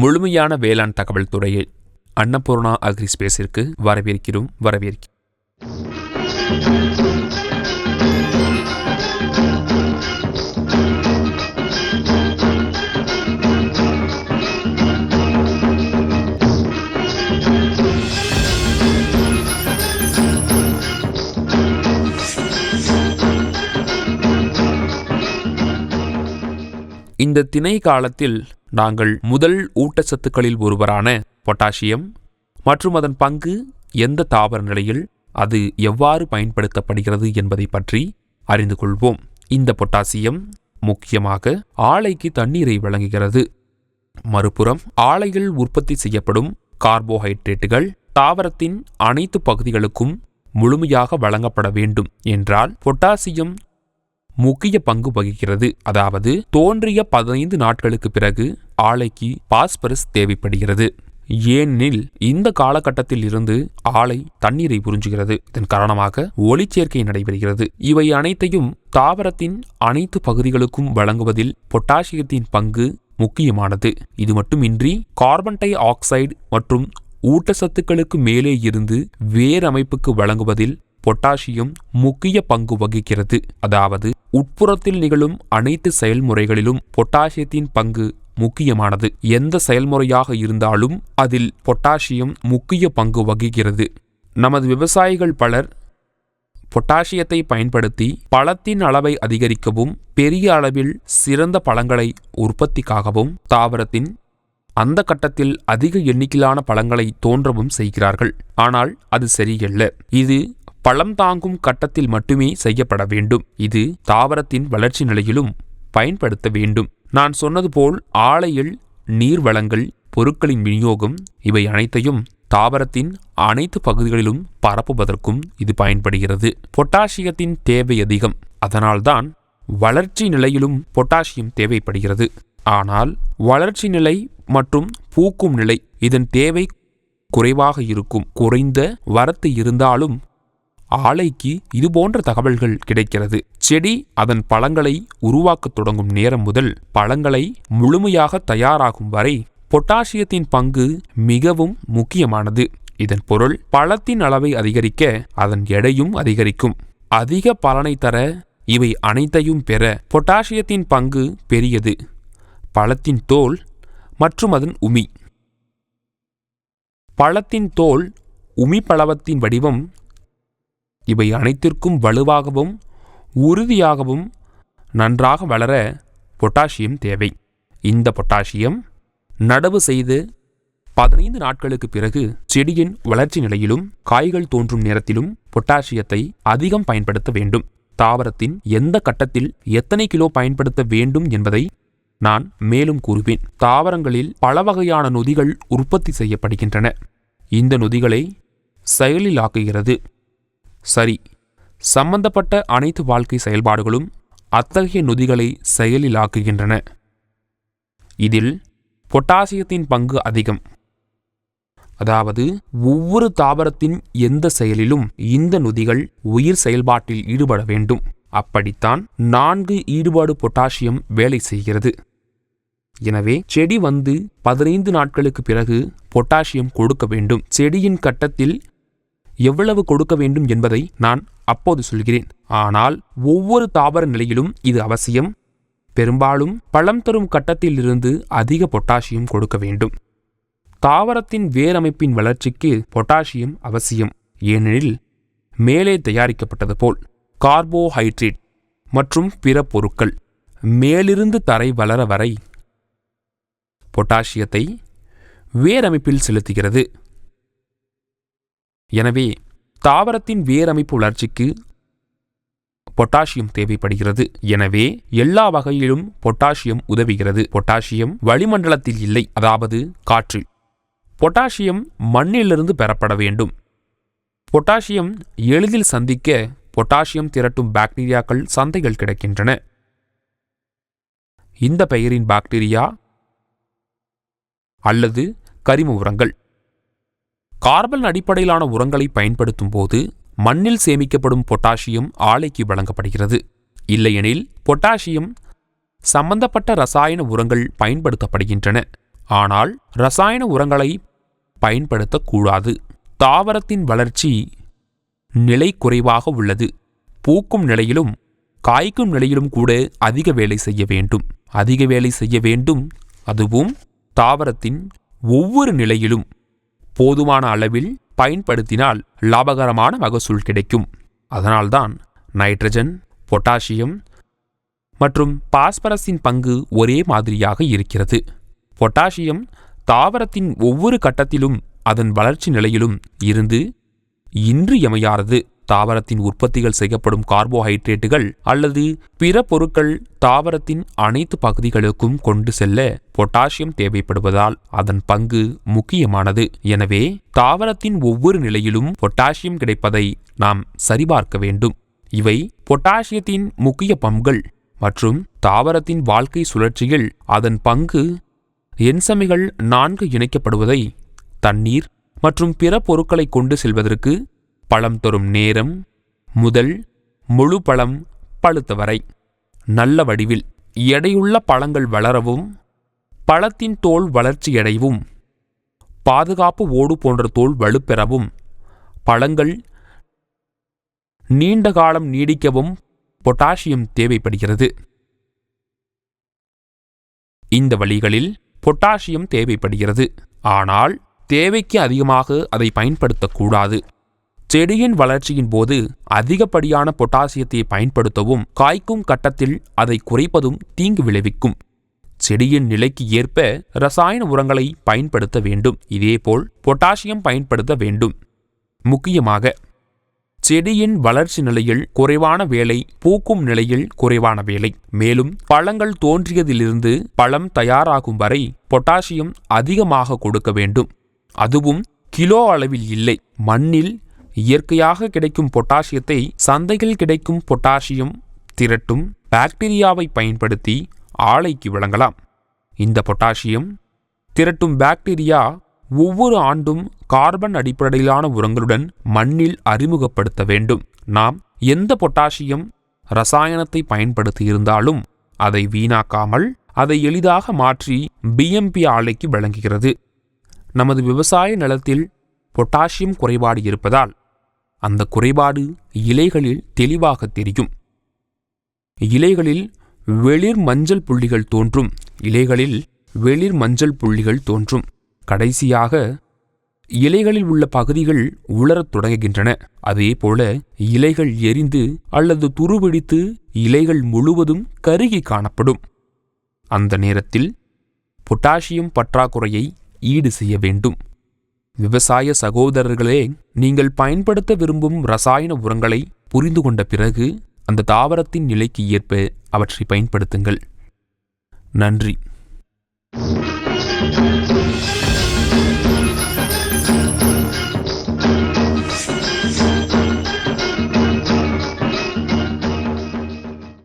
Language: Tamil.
முழுமையான வேளாண் தகவல் துறையை அன்னபூர்ணா அக்ரி ஸ்பேஸிற்கு வரவேற்கிறோம் வரவேற்கிறோம். இந்த திணை காலத்தில் நாங்கள் முதல் ஊட்டச்சத்துக்களில் ஒருவரான பொட்டாசியம் மற்றும் அதன் பங்கு எந்த தாவர நிலையில் அது எவ்வாறு பயன்படுத்தப்படுகிறது என்பதை பற்றி அறிந்து கொள்வோம். இந்த பொட்டாசியம் முக்கியமாக ஆலைக்கு தண்ணீரை வழங்குகிறது. மறுபுறம் ஆலையில் உற்பத்தி செய்யப்படும் கார்போஹைட்ரேட்டுகள் தாவரத்தின் அனைத்து பகுதிகளுக்கும் முழுமையாக வழங்கப்பட வேண்டும் என்றால் பொட்டாசியம் முக்கிய பங்கு வகிக்கிறது. அதாவது தோன்றிய பதினைந்து நாட்களுக்கு பிறகு ஆலைக்கு பாஸ்பரஸ் தேவைப்படுகிறது. ஏனெனில் இந்த காலகட்டத்தில் இருந்து ஆலை தண்ணீரை உறிஞ்சுகிறது. இதன் காரணமாக ஒளிச்சேர்க்கை நடைபெறுகிறது. இவை அனைத்தையும் தாவரத்தின் அனைத்து பகுதிகளுக்கும் வழங்குவதில் பொட்டாசியத்தின் பங்கு முக்கியமானது. இது மட்டுமின்றி கார்பன் டை ஆக்சைடு மற்றும் ஊட்டச்சத்துக்களுக்கு மேலே இருந்து வேர் அமைப்புக்கு வழங்குவதில் பொட்டாசியம் முக்கிய பங்கு வகிக்கிறது. அதாவது உட்புறத்தில் நிகழும் அனைத்து செயல்முறைகளிலும் பொட்டாசியத்தின் பங்கு முக்கியமானது. எந்த செயல்முறையாக இருந்தாலும் அதில் பொட்டாசியம் முக்கிய பங்கு வகிக்கிறது. நமது விவசாயிகள் பலர் பொட்டாசியத்தை பயன்படுத்தி பழத்தின் அளவை அதிகரிக்கவும் பெரிய அளவில் சிறந்த பழங்களை உற்பத்திக்காகவும் தாவரத்தின் அந்த கட்டத்தில் அதிக எண்ணிக்கையிலான பழங்களை தோன்றவும் செய்கிறார்கள். ஆனால் அது சரியல்ல. இது பழம் தாங்கும் கட்டத்தில் மட்டுமே செய்யப்பட வேண்டும். இது தாவரத்தின் வளர்ச்சி நிலையிலும் பயன்படுத்த வேண்டும். நான் சொன்னது போல் ஆலையில் நீர் வளங்கள் பொருட்களின் விநியோகம் இவை அனைத்தையும் தாவரத்தின் அனைத்து பகுதிகளிலும் பரப்புவதற்கும் இது பயன்படுகிறது. பொட்டாசியத்தின் தேவை அதிகம். அதனால்தான் வளர்ச்சி நிலையிலும் பொட்டாசியம் தேவைப்படுகிறது. ஆனால் வளர்ச்சி நிலை மற்றும் பூக்கும் நிலை இதன் தேவை குறைவாக இருக்கும். குறைந்த வரத்து இருந்தாலும் ஆலைக்கு இது போன்ற தகவல்கள் கிடைக்கிறது. செடி அதன் பழங்களை உருவாக்கத் தொடங்கும் நேரம் முதல் பழங்களை முழுமையாக தயாராகும் வரை பொட்டாசியத்தின் பங்கு மிகவும் முக்கியமானது. இதன் பொருள் பழத்தின் அளவை அதிகரிக்க அதன் எடையும் அதிகரிக்கும். அதிக பலனை தர இவை அனைத்தையும் பெற பொட்டாசியத்தின் பங்கு பெரியது. பழத்தின் தோல் மற்றும் அதன் உமி. பழத்தின் தோல் உமி பழவத்தின் வடிவம் இவை அனைத்திற்கும் வலுவாகவும் உறுதியாகவும் நன்றாக வளர பொட்டாசியம் தேவை. இந்த பொட்டாசியம் நடவு செய்து பதினைந்து நாட்களுக்கு பிறகு செடியின் வளர்ச்சி நிலையிலும் காய்கள் தோன்றும் நேரத்திலும் பொட்டாசியத்தை அதிகம் பயன்படுத்த வேண்டும். தாவரத்தின் எந்த கட்டத்தில் எத்தனை கிலோ பயன்படுத்த வேண்டும் என்பதை நான் மேலும் கூறுவேன். தாவரங்களில் பல வகையான நொதிகள் உற்பத்தி செய்யப்படுகின்றன. இந்த நொதிகளை செயலிலாக்குகிறது சரி. சம்பந்தப்பட்ட அனைத்து வாழ்க்கை செயல்பாடுகளும் அத்தகைய நொதிகளை செயலிலாக்குகின்றன. இதில் பொட்டாசியத்தின் பங்கு அதிகம். அதாவது ஒவ்வொரு தாவரத்தின் எந்த செயலிலும் இந்த நொதிகள் உயிர் செயல்பாட்டில் ஈடுபட வேண்டும். அப்படித்தான் நான்கு ஈடுபாடு பொட்டாசியம் வேலை செய்கிறது. எனவே செடி வந்து பதினைந்து நாட்களுக்கு பிறகு பொட்டாசியம் கொடுக்க வேண்டும். செடியின் கட்டத்தில் எவ்வளவு கொடுக்க வேண்டும் என்பதை நான் அப்போது சொல்கிறேன். ஆனால் ஒவ்வொரு தாவர நிலையிலும் இது அவசியம். பெரும்பாலும் பழம் தரும் கட்டத்திலிருந்து அதிக பொட்டாசியம் கொடுக்க வேண்டும். தாவரத்தின் வேரமைப்பின் வளர்ச்சிக்கு பொட்டாசியம் அவசியம். ஏனெனில் மேலே தயாரிக்கப்பட்டது போல் கார்போஹைட்ரேட் மற்றும் பிற பொருட்கள் மேலிருந்து தரை வளர வரை பொட்டாசியத்தை வேரமைப்பில் செலுத்துகிறது. எனவே தாவரத்தின் வேரமைப்பு வளர்ச்சிக்கு பொட்டாசியம் தேவைப்படுகிறது. எனவே எல்லா வகையிலும் பொட்டாசியம் உதவுகிறது. பொட்டாசியம் வளிமண்டலத்தில் இல்லை அதாவது காற்றில். பொட்டாசியம் மண்ணிலிருந்து பெறப்பட வேண்டும். பொட்டாசியம் எளிதில் சந்திக்க பொட்டாசியம் திரட்டும் பாக்டீரியாக்கள் சந்தைகள் கிடைக்கின்றன. இந்த பெயரின் பாக்டீரியா அல்லது கரிம உரங்கள். கார்பன் அடிப்படையிலான உரங்களை பயன்படுத்தும் போது மண்ணில் சேமிக்கப்படும் பொட்டாசியம் ஆலைக்கு வழங்கப்படுகிறது. இல்லையெனில் பொட்டாசியம் சம்பந்தப்பட்ட ரசாயன உரங்கள் பயன்படுத்தப்படுகின்றன. ஆனால் ரசாயன உரங்களை பயன்படுத்தக்கூடாது. தாவரத்தின் வளர்ச்சி நிலை குறைவாக உள்ளது. பூக்கும் நிலையிலும் காய்க்கும் நிலையிலும் கூட அதிக வேலை செய்ய வேண்டும். அதிக வேலை செய்ய வேண்டும். அதுவும் தாவரத்தின் ஒவ்வொரு நிலையிலும். போதுமான அளவில் பயன்படுத்தினால் லாபகரமான மகசூல் கிடைக்கும். அதனால்தான் நைட்ரஜன் பொட்டாசியம் மற்றும் பாஸ்பரஸின் பங்கு ஒரே மாதிரியாக இருக்கிறது. பொட்டாசியம் தாவரத்தின் ஒவ்வொரு கட்டத்திலும் அதன் வளர்ச்சி நிலையிலும் இருந்து இன்றியமையாதது. தாவரத்தின் உற்பத்திகள் செய்யப்படும் கார்போஹைட்ரேட்டுகள் அல்லது பிற பொருட்கள் தாவரத்தின் அனைத்து பகுதிகளுக்கும் கொண்டு செல்ல பொட்டாசியம் தேவைப்படுவதால் அதன் பங்கு முக்கியமானது. எனவே தாவரத்தின் ஒவ்வொரு நிலையிலும் பொட்டாசியம் கிடைப்பதை நாம் சரிபார்க்க வேண்டும். இவை பொட்டாசியத்தின் முக்கிய பங்குகள் மற்றும் தாவரத்தின் வாழ்க்கை சுழற்சியில் அதன் பங்கு என்சமிகள் நான்கு இணைக்கப்படுவதை தண்ணீர் மற்றும் பிற பொருட்களை கொண்டு செல்வதற்கு பழம் தரும் நேரம் முதல் முழு பழம் பழுத்த வரை. நல்ல வடிவில் எடையுள்ள பழங்கள் வளரவும் பழத்தின் தோல் வளர்ச்சியடையவும் பாதுகாப்பு ஓடு போன்ற தோல் வலுப்பெறவும் பழங்கள் நீண்ட காலம் நீடிக்கவும் பொட்டாசியம் தேவைப்படுகிறது. இந்த வழிகளில் பொட்டாசியம் தேவைப்படுகிறது. ஆனால் தேவைக்கு அதிகமாக அதை பயன்படுத்தக்கூடாது. செடியின் வளர்ச்சியின் போது அதிகப்படியான பொட்டாசியத்தை பயன்படுத்தவும் காய்க்கும் கட்டத்தில் அதை குறைப்பதும் தீங்கு விளைவிக்கும். செடியின் நிலைக்கு ஏற்ப ரசாயன உரங்களை பயன்படுத்த வேண்டும். இதேபோல் பொட்டாசியம் பயன்படுத்த வேண்டும். முக்கியமாக செடியின் வளர்ச்சி நிலையில் குறைவான வேலை பூக்கும் நிலையில் குறைவான வேலை. மேலும் பழங்கள் தோன்றியதிலிருந்து பழம் தயாராகும் வரை பொட்டாசியம் அதிகமாக கொடுக்க வேண்டும். அதுவும் கிலோ அளவில் இல்லை மண்ணில் இயற்கையாக கிடைக்கும் பொட்டாசியத்தை சந்தையில் கிடைக்கும் பொட்டாசியம் திரட்டும் பாக்டீரியாவை பயன்படுத்தி ஆலைக்கு வழங்கலாம் இந்த பொட்டாசியம் திரட்டும் பாக்டீரியா ஒவ்வொரு ஆண்டும் கார்பன் அடிப்படையிலான உரங்களுடன் மண்ணில் அறிமுகப்படுத்த வேண்டும். நாம் எந்த பொட்டாசியம் ரசாயனத்தை பயன்படுத்தி இருந்தாலும் அதை வீணாக்காமல் அதை எளிதாக மாற்றி பிஎம்பி ஆலைக்கு வழங்குகிறது நமது விவசாய நிலத்தில் பொட்டாசியம் குறைபாடு இருப்பதால் அந்த குறைபாடு இலைகளில் தெளிவாக தெரியும். இலைகளில் வெளிர் மஞ்சள் புள்ளிகள் தோன்றும். இலைகளில் வெளிர் மஞ்சள் புள்ளிகள் தோன்றும். கடைசியாக இலைகளில் உள்ள பகுதிகள் உலரத் தொடங்குகின்றன. அதே போல இலைகள் எரிந்து அல்லது துருவெடித்து இலைகள் முழுவதும் கருகி காணப்படும். அந்த நேரத்தில் பொட்டாசியம் பற்றாக்குறையை ஈடு செய்ய வேண்டும். விவசாய சகோதரர்களே நீங்கள் பயன்படுத்த விரும்பும் ரசாயன உரங்களை புரிந்து கொண்ட பிறகு அந்த தாவரத்தின் நிலைக்கு ஏற்ப அவற்றை பயன்படுத்துங்கள். நன்றி.